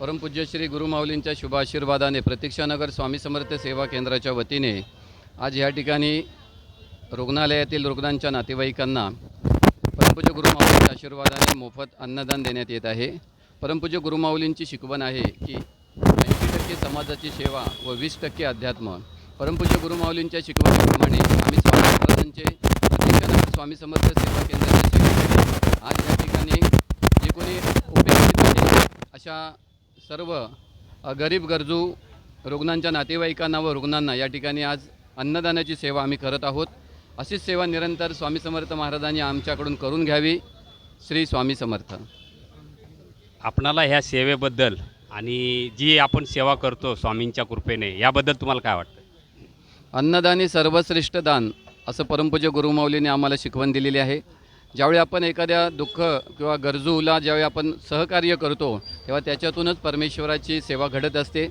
परमपूज्य श्री गुरुमाऊलींच्या शुभ आशीर्वादाने प्रतीक्षानगर स्वामी समर्थ सेवा केंद्राच्या वतीने आज या ठिकाणी रुग्णालयातील रुग्णांच्या नातेवाईकांना परमपूज्य गुरुमाऊलींच्या आशीर्वादाने मोफत अन्नदान देण्यात येत आहे. परमपूज्य गुरुमाऊलींची शिकवण आहे की ऐंशी टक्के समाजाची सेवा व वीस टक्के अध्यात्म. परमपूज्य गुरुमाऊलींच्या शिकवणीप्रमाणे आम्ही स्वामी महाराजांचे प्रतीक्षानगर स्वामी समर्थ सेवा केंद्राचे आज या ठिकाणी जे कोणी अशा सर्व गरीब गरजू रुग्णांच्या नातेवाईकांना व रुग्णांना या ठिकाणी आज अन्नदानाची सेवा आम्ही करत आहोत. अशीच सेवा निरंतर स्वामी समर्थ महाराजांनी आमच्याकडून करून घ्यावी. श्री स्वामी समर्थ. आपणाला ह्या सेवेबद्दल आणि जी आपण सेवा करतो स्वामींच्या कृपेने याबद्दल तुम्हाला काय वाटतं? अन्नदानी सर्वश्रेष्ठ दान असं परमपूज्य गुरुमाऊलीने आम्हाला शिकवण दिलेली आहे. ज्यावेळी आपण एखाद्या दुःख किंवा गरजूला ज्यावेळी आपण सहकार्य करतो तेव्हा त्याच्यातूनच परमेश्वराची सेवा घडत असते.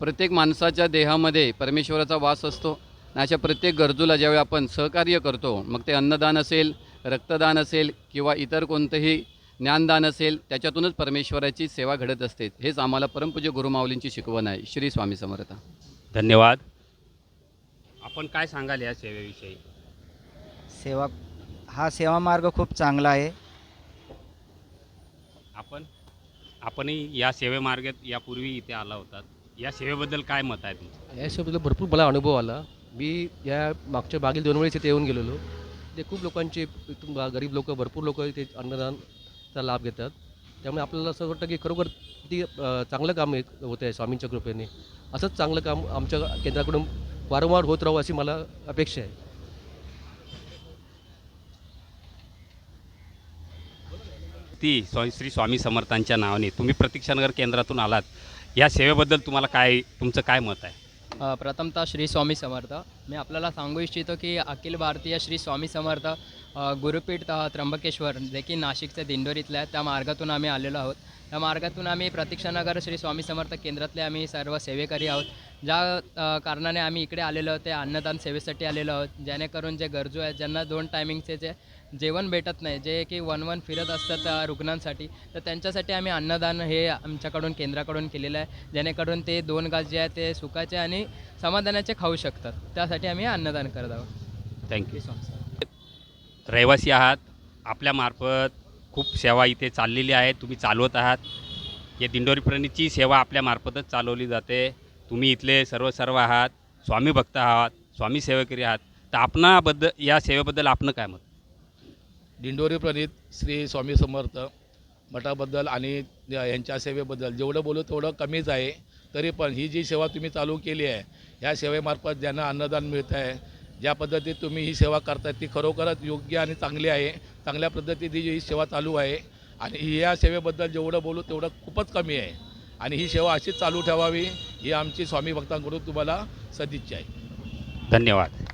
प्रत्येक माणसाच्या देहामध्ये परमेश्वराचा वास असतो. आणि अशा प्रत्येक गरजूला ज्यावेळी आपण सहकार्य करतो मग ते अन्नदान असेल रक्तदान असेल किंवा इतर कोणतंही ज्ञानदान असेल त्याच्यातूनच परमेश्वराची सेवा घडत असते. हेच आम्हाला परमपूज्य गुरुमाऊलींची शिकवण आहे. श्री स्वामी समर्थ. धन्यवाद. आपण काय सांगाल या सेवेविषयी? सेवा हा सेवा मार्ग खूप चांगला आहे. आपण? आपणही या सेवेमार्गात यापूर्वी इथे आला होतात. या सेवेबद्दल काय मत आहे तुमचं? या हिशोबाला भरपूर मला अनुभव आला. मी या मागच्या मागील दोन वेळेस इथे येऊन गेलेलो. ते खूप लोकांचे इथून बा- गरीब लोक भरपूर लोक इथे अन्नदानचा लाभ घेतात. त्यामुळे आपल्याला असं वाटतं की खरोखर ती चांगलं काम एक होतं आहे स्वामींच्या कृपेने. असंच चांगलं काम आमच्या केंद्राकडून वारंवार होत राहावं अशी मला अपेक्षा आहे. ती श्री स्वामी समर्थांच्या नावाने तुम्ही प्रतीक्षानगर केंद्रातून आलात. या सेवेबद्दल तुम्हाला काय तुमचं काय मत आहे? प्रथमतः श्री स्वामी समर्थ. मी आपल्याला सांगू इच्छितो की अखिल भारतीय श्री स्वामी समर्थ गुरुपीठ त्र्यंबकेश्वर जे की नाशिकच्या दिंडोरीतल्या आहे त्या मार्गातून आम्ही आलेलो आहोत. त्या मार्गातून आम्ही प्रतीक्षानगर श्री स्वामी समर्थ केंद्रातले आम्ही सर्व सेवेकरी आहोत. ज्या कारणाने आम्ही इकडे आलेलो आहोत ते अन्नदान सेवेसाठी आलेलो आहोत. जेणेकरून जे गरजू आहेत ज्यांना दोन टायमिंगचे जे जेवण भेटत नाही जे की वन वन फिरत असतात रुग्णांसाठी तर त्यांच्यासाठी आम्ही अन्नदान हे आमच्याकडून केंद्राकडून केलेलं आहे. जेणेकरून ते दोन घास जे आहे ते सुखाचे आणि समाधानाचे खाऊ शकतात. त्यासाठी आम्ही अन्नदान करत आहोत. थँक्यू रहिवासी आहात. आपल्यामार्फत खूप सेवा इथे चाललेली आहे. तुम्ही चालवत आहात. या दिंडोरी प्रणीची सेवा आपल्यामार्फतच चालवली जाते. तुम्ही इथले सर्व सर्व आहात. स्वामी भक्त आहात. स्वामी सेवेकरी आहात. तर आपणाबद्दल या सेवेबद्दल आपलं काय मत? दिंडोरी प्रणीत श्री स्वामी समर्थ मठाबद्दल आणि यांच्या सेवेबद्दल जेवढं बोलू तेवढं कमीच आहे. तरी पण ही जी सेवा तुम्ही चालू केली आहे ह्या सेवेमार्फत ज्यांना अन्नदान मिळतं आहे ज्या पद्धतीत तुम्ही ही सेवा करताय ती खरोखरच योग्य आणि चांगली आहे. चांगल्या पद्धतीने ही सेवा चालू आहे. आणि या सेवेबद्दल जेवढं बोलू तेवढं खूपच कमी आहे. आणि ही सेवा अशीच चालू ठेवावी ही आमची स्वामी भक्तांकडून तुम्हाला सदिच्छा आहे. धन्यवाद.